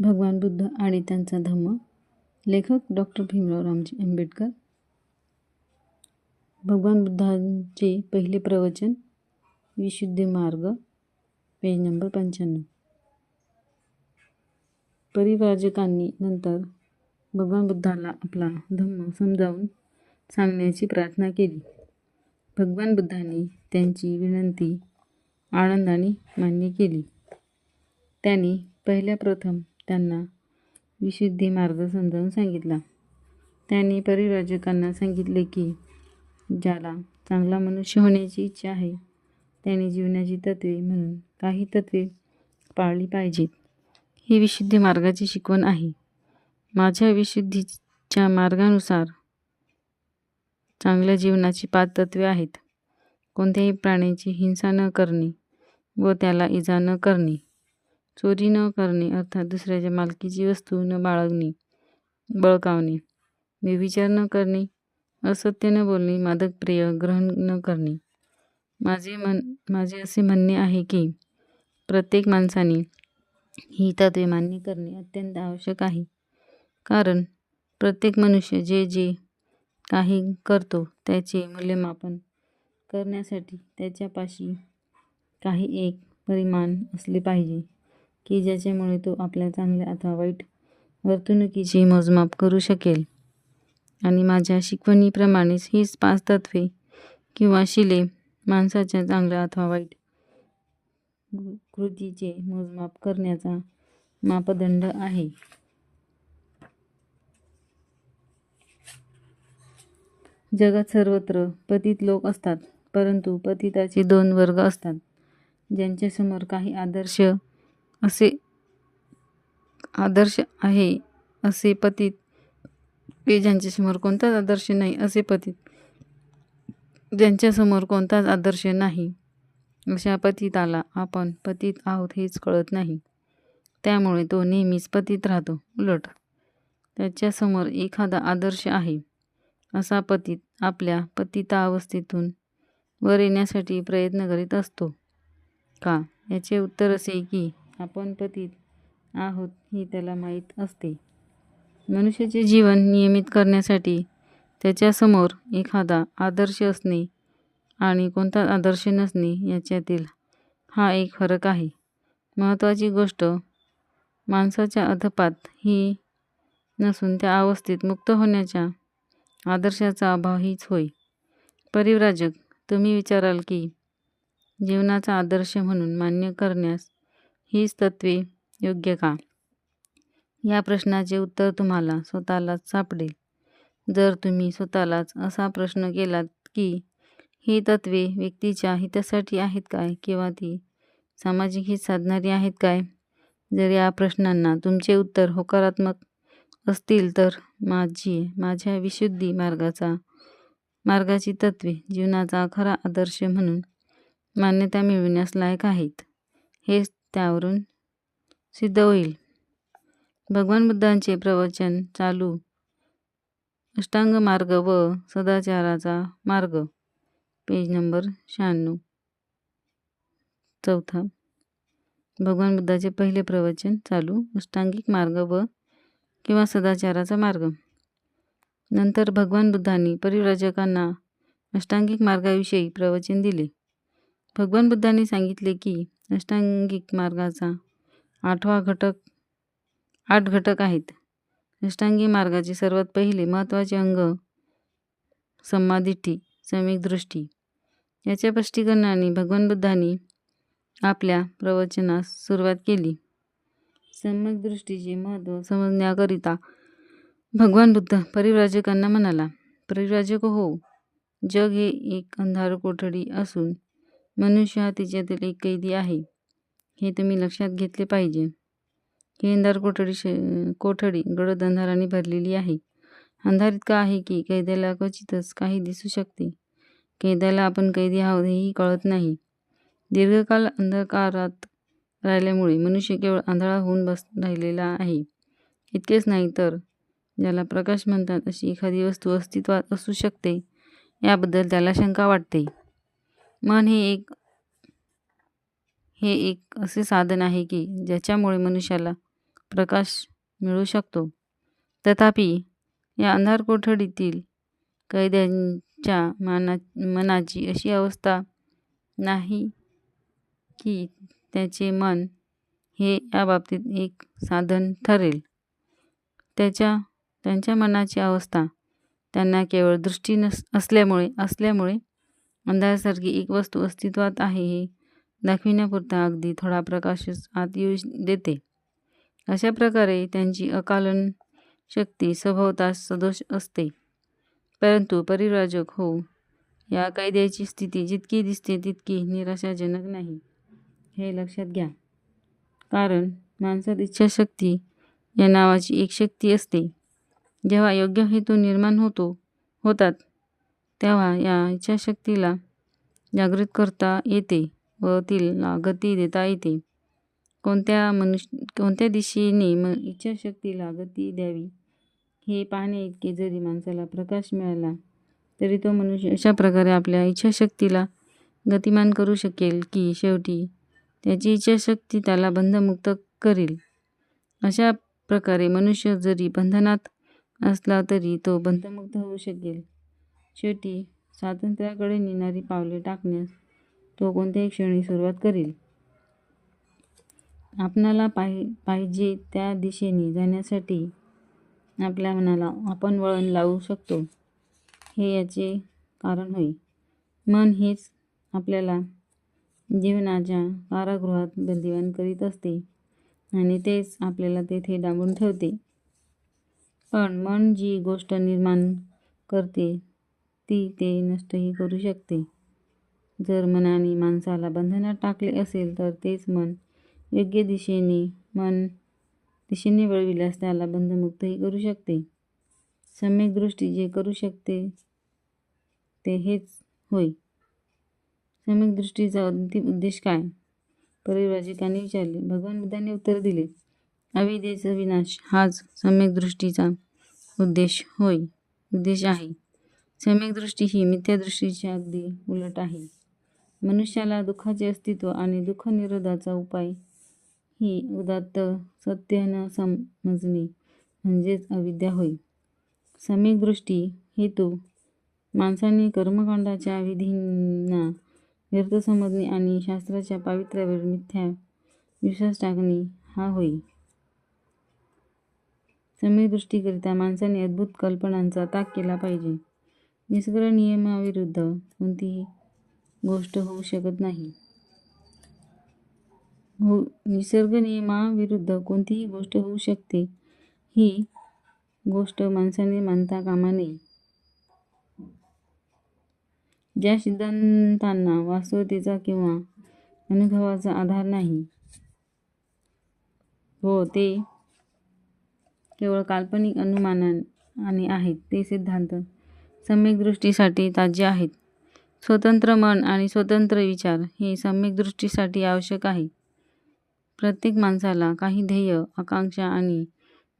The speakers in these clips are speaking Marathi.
भगवान बुद्ध आणि त्यांचा धम्म. लेखक डॉक्टर भीमराव रामजी आंबेडकर. भगवान बुद्धांचे पहिले प्रवचन विशुद्धी मार्ग पेज नंबर पंच्याण्णव. परिव्राजकांनी नंतर भगवान बुद्धाला आपला धम्म समजावून सांगण्याची प्रार्थना केली. भगवान बुद्धांनी त्यांची विनंती आनंदाने मान्य केली. त्यांनी पहिल्या प्रथम त्यांना विशुद्धी मार्ग समजावून सांगितला. त्यांनी परिव्राजकांना सांगितले की ज्याला चांगला मनुष्य होण्याची इच्छा आहे त्याने जीवनाची तत्त्वे म्हणून काही तत्त्वे पाळली पाहिजेत. ही विशुद्धी मार्गाची शिकवण आहे. माझ्या विशुद्धीच्या मार्गानुसार चांगल्या जीवनाची पाच तत्त्वे आहेत. कोणत्याही प्राण्याची हिंसा न करणे व त्याला इजा न करणे. चोरी न करणे अर्थात दुसऱ्याच्या मालकीची वस्तू न बाळगणे बळकावणे व्यभिचार न करणे असत्य न बोलणे मादक प्रिय ग्रहण न करणे. माझे मन माझे असे म्हणणे आहे की प्रत्येक माणसाने ही तत्वे मान्य करणे अत्यंत आवश्यक आहे. कारण प्रत्येक मनुष्य जे जे काही करतो त्याचे मूल्यमापन करण्यासाठी त्याच्यापाशी काही एक परिमाण असले पाहिजे. की ज्याच्यामुळे तो आपल्या चांगल्या अथवा वाईट वर्तणुकीचे मोजमाप करू शकेल. आणि माझ्या शिकवणीप्रमाणेच हीच पाच तत्त्वे किंवा शिले माणसाच्या चांगल्या अथवा वाईट कृतीचे मोजमाप करण्याचा मापदंड आहे. जगात सर्वत्र पतित लोक असतात परंतु पतिताचे दोन वर्ग असतात ज्यांच्यासमोर काही आदर्श असे आदर्श आहे असे पतित. ते ज्यांच्यासमोर कोणताच आदर्श नाही असे पतित. ज्यांच्यासमोर कोणताच आदर्श नाही अशा पतिताला आपण पतित आहोत हेच कळत नाही. त्यामुळे तो नेहमीच पतित राहतो उलट. त्याच्यासमोर एखादा आदर्श आहे असा पतित आपल्या पतितावस्थेतून वर येण्यासाठी प्रयत्न करीत असतो. का? याचे उत्तर असे की आपण पतीत आहोत हे त्याला माहीत असते. मनुष्याचे जीवन नियमित करण्यासाठी त्याच्यासमोर एखादा आदर्श असणे आणि कोणता आदर्श नसणे याच्यातील हा एक फरक आहे. महत्त्वाची गोष्ट माणसाच्या अधपात ही नसून त्या अवस्थेत मुक्त होण्याच्या आदर्शाचा अभाव हीच होय. परिव्राजक तुम्ही विचाराल की जीवनाचा आदर्श म्हणून मान्य करण्यास हीच तत्त्वे योग्य का? या प्रश्नाचे उत्तर तुम्हाला स्वतःलाच सापडेल. जर तुम्ही स्वतःलाच असा प्रश्न केलात की ही तत्त्वे व्यक्तीच्या हितासाठी आहेत काय किंवा ती सामाजिक हित साधणारी आहेत काय? जर या प्रश्नांना तुमचे उत्तर होकारात्मक असतील तर माझी माझ्या विशुद्धी मार्गाचा मार्गाची तत्त्वे जीवनाचा खरा आदर्श म्हणून मान्यता मिळविण्यास लायक आहेत. हेच त्यावरून सिद्ध होईल. भगवान बुद्धांचे प्रवचन चालू. अष्टांग मार्ग व सदाचाराचा मार्ग. पेज नंबर शहाण्णव. चौथा. भगवान बुद्धाचे पहिले प्रवचन चालू. अष्टांगिक मार्ग व किंवा सदाचाराचा मार्ग. नंतर भगवान बुद्धांनी परिव्राजकांना अष्टांगिक मार्गाविषयी प्रवचन दिले. भगवान बुद्धांनी सांगितले की अष्टांगिक मार्गाचा आठवा घटक आठ घटक आहेत. अष्टांगी मार्गाचे सर्वात पहिले महत्त्वाचे अंग समाधिठी समीक दृष्टी. याच्या स्पष्टीकरणाने भगवान बुद्धांनी आपल्या प्रवचनास सुरुवात केली. सम्यक दृष्टीचे महत्त्व समजण्याकरिता भगवान बुद्ध परिव्राजकांना म्हणाला परिव्राजक हो जग हे एक अंधार कोठडी असून मनुष्य हा तिच्यातील एक कैदी आहे. हे तुम्ही लक्षात घेतले पाहिजे. ही अंधार कोठडी श कोठडी गडद अंधाराने भरलेली आहे. अंधार इतका आहे की? कैद्याला क्वचितच काही दिसू शकते. कैद्याला आपण कैदी आहोत हेही कळत नाही. दीर्घकाल अंधकारात राहिल्यामुळे मनुष्य केवळ आंधळा होऊन बस राहिलेला आहे. इतकेच नाही तर ज्याला प्रकाश म्हणतात अशी एखादी वस्तू अस्तित्वात असू शकते याबद्दल त्याला शंका वाटते. मन हे एक हे एक असे साधन आहे की ज्याच्यामुळे मनुष्याला प्रकाश मिळू शकतो. तथापि या अंधार कोठडीतील कैद्यांच्या मना मनाची अशी अवस्था नाही की त्याचे मन हे या बाबतीत एक साधन ठरेल. त्याच्या त्यांच्या मनाची अवस्था त्यांना केवळ दृष्टी नस असल्यामुळे असल्यामुळे अंधारासारखी एक वस्तू अस्तित्वात आहे हे दाखविण्यापुरता अगदी थोडा प्रकाशच आत येऊ देते. अशा प्रकारे त्यांची अकालन शक्ती सभोवतास सदोष असते. परंतु परिव्राजक हो या कायद्याची स्थिती जितकी दिसते तितकी निराशाजनक नाही. हे लक्षात घ्या. कारण माणसात इच्छाशक्ती या नावाची एक शक्ती असते. जेव्हा योग्य हेतू निर्माण होतो होतात तेव्हा या इच्छाशक्तीला जागृत करता येते व तिला गती देता येते. कोणत्या मनुष्य कोणत्या दिशेने म इच्छाशक्तीला गती द्यावी हे पाहण्याइतके इतके जरी माणसाला प्रकाश मिळाला तरी तो मनुष्य अशा प्रकारे आपल्या इच्छाशक्तीला गतिमान करू शकेल की शेवटी त्याची इच्छाशक्ती त्याला बंधमुक्त करेल. अशा प्रकारे मनुष्य जरी बंधनात असला तरी तो बंधमुक्त होऊ शकेल. शेवटी स्वातंत्र्याकडे नेणारी पावले टाकण्यास तो कोणत्याही क्षणी सुरुवात करेल. आपणाला पाहि पाहिजे त्या दिशेने जाण्यासाठी आपल्या मनाला आपण वळण लावू शकतो. हे याचे कारण होय. मन हेच आपल्याला जीवनाच्या कारागृहात बंदिवान करीत असते आणि तेच आपल्याला तेथे डांबून ठेवते. पण मन जी गोष्ट निर्माण करते ती ते नष्टही करू शकते. जर मनाने माणसाला बंधनात टाकले असेल तर तेच मन योग्य दिशेने मन दिशेने वळविल्यास त्याला बंधमुक्तही करू शकते. सम्यक दृष्टी जे करू शकते ते हेच होय. सम्यक दृष्टीचा अंतिम उद्देश काय? परिव्राजकांनी विचारले. भगवान बुद्धाने उत्तर दिले. अविद्येचा विनाश हाच सम्यक दृष्टीचा उद्देश होय उद्देश आहे. सम्यक दृष्टी ही मिथ्यादृष्टीच्या अगदी उलट आहे. मनुष्याला दुःखाचे अस्तित्व आणि दुःखनिरोधाचा उपाय ही उदात्त सत्य न समजणे म्हणजेच अविद्या होय. सम्यक दृष्टी हेतू माणसाने कर्मकांडाच्या विधींना व्यर्थ समजणे आणि शास्त्राच्या पावित्र्यावर मिथ्या विश्वास टाकणे हा होय. सम्यक दृष्टीकरिता माणसाने अद्भुत कल्पनांचा ताक केला पाहिजे. निसर्ग नियमाविरुद्ध कोणतीही गोष्ट होऊ शकत नाही. हो निसर्ग नियमाविरुद्ध कोणतीही गोष्ट होऊ शकते ही गोष्ट माणसाने मानता कामा नये. ज्या सिद्धांतांना वास्तवतेचा किंवा अनुभवाचा आधार नाही हो ते केवळ काल्पनिक अनुमानाने आहेत ते सिद्धांत सम्यक दृष्टीसाठी ताज्य आहेत. स्वतंत्र मन आणि स्वतंत्र विचार हे सम्यक दृष्टीसाठी आवश्यक आहे. प्रत्येक माणसाला काही ध्येय आकांक्षा आणि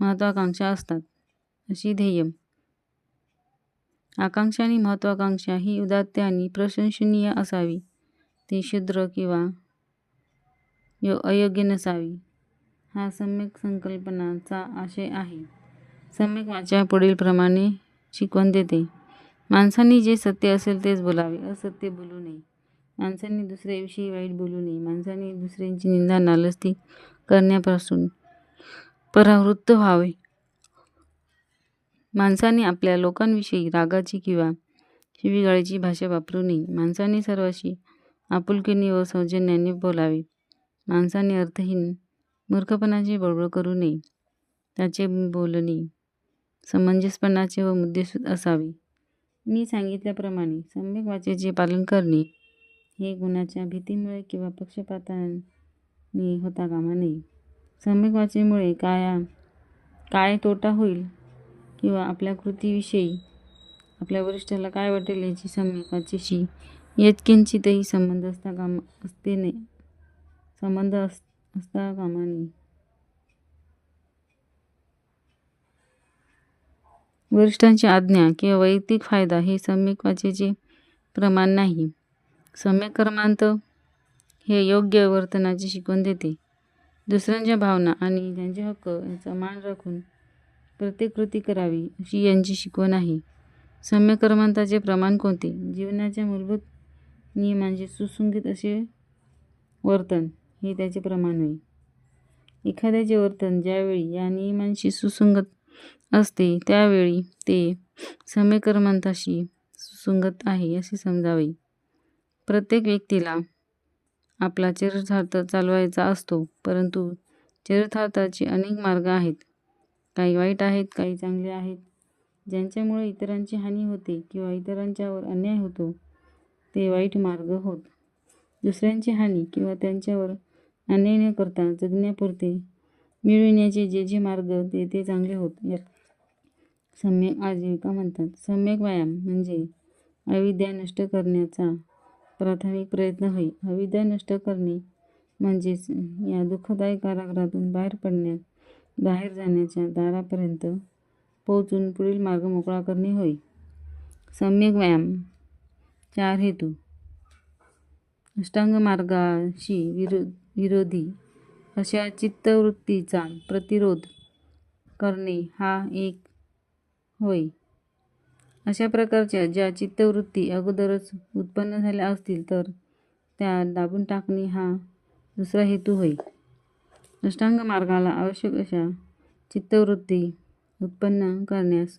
महत्त्वाकांक्षा असतात. अशी ध्येय. आकांक्षा आणि महत्त्वाकांक्षा ही उदात्त आणि प्रशंसनीय असावी. ती शुद्र किंवा यो अयोग्य नसावी. हा सम्यक संकल्पनाचा आशय आहे. सम्यक वाचा पुढीलप्रमाणे शिकवण देते. माणसांनी जे सत्य असेल तेच बोलावे. असत्य बोलू नये. माणसांनी दुसऱ्याविषयी वाईट बोलू नये. माणसांनी दुसऱ्यांची निंदा नालस्ती करण्यापासून परावृत्त व्हावे. माणसाने आपल्या लोकांविषयी रागाची किंवा शिवीगाळीची भाषा वापरू नये. माणसाने सर्वाशी आपुलकीने व सौजन्याने बोलावे. माणसाने अर्थहीन मूर्खपणाची बळबळ करू नये. त्याचे बोलणे समंजसपणाचे व मुद्देसूद असावे. मी सांगितल्याप्रमाणे सम्यक वाचेचे पालन करणे हे गुणाच्या भीतीमुळे किंवा पक्षपाताने होता कामा नये. सम्यक वाचेमुळे काय काय तोटा होईल किंवा आपल्या कृतीविषयी आपल्या वरिष्ठाला काय वाटेल याची सम्यक वाचेशी यत्किंचितही संबंध असता कामा असते नाही संबंध अस असता कामा नये. वरिष्ठांची आज्ञा किंवा वैयक्तिक फायदा हे सम्यक वाचेचे प्रमाण नाही. सम्यक कर्मांत हे योग्य वर्तनाची शिकवण देते. दुसऱ्यांच्या भावना आणि त्यांचे हक्क यांचा मान राखून प्रत्येक कृती करावी अशी यांची शिकवण आहे. सम्यक कर्मांताचे प्रमाण कोणते? जीवनाच्या मूलभूत नियमांचे सुसंगीत असे वर्तन हे त्याचे प्रमाण होईल एखाद्याचे वर्तन ज्यावेळी या नियमांशी सुसंगत असते. त्यावेळी ते समयकर्मांताशी सुसंगत आहे असे समजावे. प्रत्येक व्यक्तीला आपला चरितार्थ चालवायचा असतो परंतु चरितार्थाचे अनेक मार्ग आहेत. काही वाईट आहेत काही चांगले आहेत. ज्यांच्यामुळे इतरांची हानी होते किंवा इतरांच्यावर अन्याय होतो ते वाईट मार्ग होत. दुसऱ्यांची हानी किंवा त्यांच्यावर अन्याय न करता जगण्यापुरते मिळविण्याचे जे जे मार्ग ते ते चांगले होत. यात सम्यक आजीविका म्हणतात. सम्यक व्यायाम म्हणजे अविद्या नष्ट करण्याचा प्राथमिक प्रयत्न होय. अविद्या नष्ट करणे म्हणजेच या दुःखदायक कारागृहातून बाहेर पडण्यात बाहेर जाण्याच्या दारापर्यंत पोहोचून पुढील मार्ग मोकळा करणे होय. सम्यक व्यायाम चार हेतू. अष्टांग मार्गाशी विरो विरोधी अशा चित्तवृत्तीचा प्रतिरोध करणे हा एक होय. अशा प्रकारच्या ज्या चित्तवृत्ती अगोदरच उत्पन्न झाल्या असतील तर त्या दाबून टाकणे हा दुसरा हेतू होय. अष्टांग मार्गाला आवश्यक अशा चित्तवृत्ती उत्पन्न करण्यास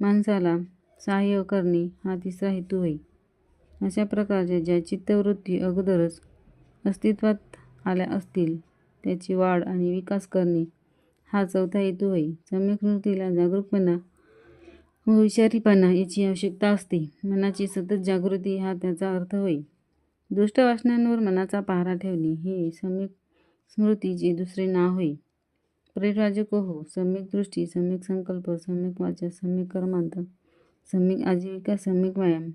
माणसाला सहाय्य करणे हा तिसरा हेतू होय. अशा प्रकारच्या ज्या चित्तवृत्ती अगोदरच अस्तित्वात आल्या असतील त्याची वाढ आणि विकास करणे हा चौथा हेतू होय सम्यक स्मृतीला जागरूकपणा व हुशारीपणा याची आवश्यकता असते. मनाची सतत जागृती हा त्याचा अर्थ होय. दुष्ट वासनांवर मनाचा पहारा ठेवणे हे सम्यक स्मृतीचे दुसरे नाव होय. परिव्राजक हो सम्यक दृष्टी सम्यक संकल्प सम्यक वाचा सम्यक कर्मांत सम्यक आजीविका सम्यक व्यायाम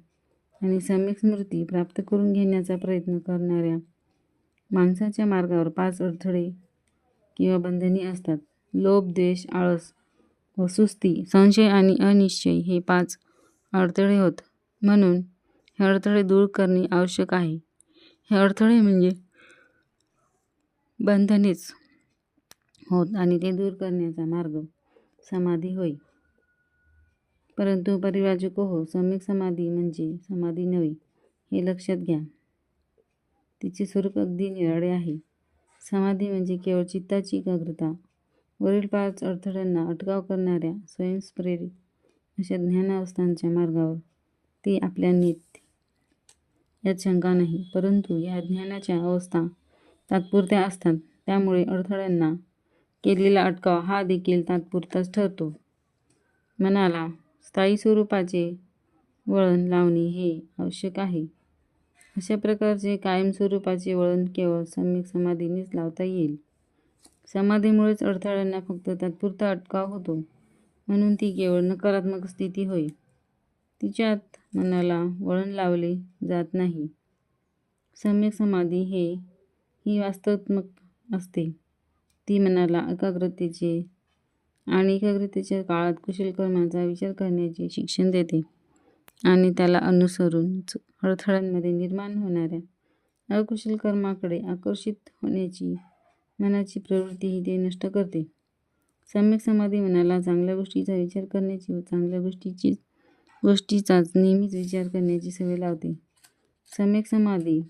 आणि सम्यक स्मृती प्राप्त करून घेण्याचा प्रयत्न करणाऱ्या माणसाच्या मार्गावर पाच अडथळे किंवा बंधने असतात. लोभ द्वेष आळस व सुस्ती संशय आणि अनिश्चय हे पाच अडथळे होत. म्हणून हे अडथळे दूर करणे आवश्यक आहे. हे अडथळे म्हणजे बंधनेच होत आणि ते दूर करण्याचा मार्ग समाधी होय. परंतु परिवाजको हो सम्यक समाधी म्हणजे समाधी नव्हे हे लक्षात घ्या. तिचे स्वरूप अगदी निराळे आहे. समाधी म्हणजे केवळ चित्ताची एकाग्रता. वरील पाच अडथळ्यांना अटकाव करणाऱ्या स्वयंप्रेरित अशा ज्ञानावस्थांच्या मार्गावर ते आपल्या नेत यात शंका नाही परंतु या ज्ञानाच्या अवस्था तात्पुरत्या असतात. त्यामुळे अडथळ्यांना केलेला अटकाव हा देखील तात्पुरताच ठरतो. मनाला स्थायी स्वरूपाचे वळण लावणे हे आवश्यक आहे. अशा प्रकारचे कायमस्वरूपाचे वळण केवळ सम्यक समाधीनेच लावता येईल. समाधीमुळेच अडथळ्यांना फक्त तात्पुरता अटकाव होतो. म्हणून ती केवळ नकारात्मक स्थिती होय. तिच्यात मनाला वळण लावले जात नाही. सम्यक समाधी हे ही वास्तवात्मक असते. ती मनाला एकाग्रतेचे आणि एकाग्रतेच्या काळात कुशल कर्माचा विचार करण्याचे शिक्षण देते. आणि त्याला अनुसरूनच अडथळ्यांमध्ये निर्माण होणाऱ्या अकुशल कर्माकडे आकर्षित होण्याची मनाची प्रवृत्तीही ते नष्ट करते. सम्यक समाधी मनाला चांगल्या गोष्टीचा विचार करण्याची व चांगल्या गोष्टीची गोष्टीचाच नेहमीच विचार करण्याची सवय लावते. सम्यक समाधी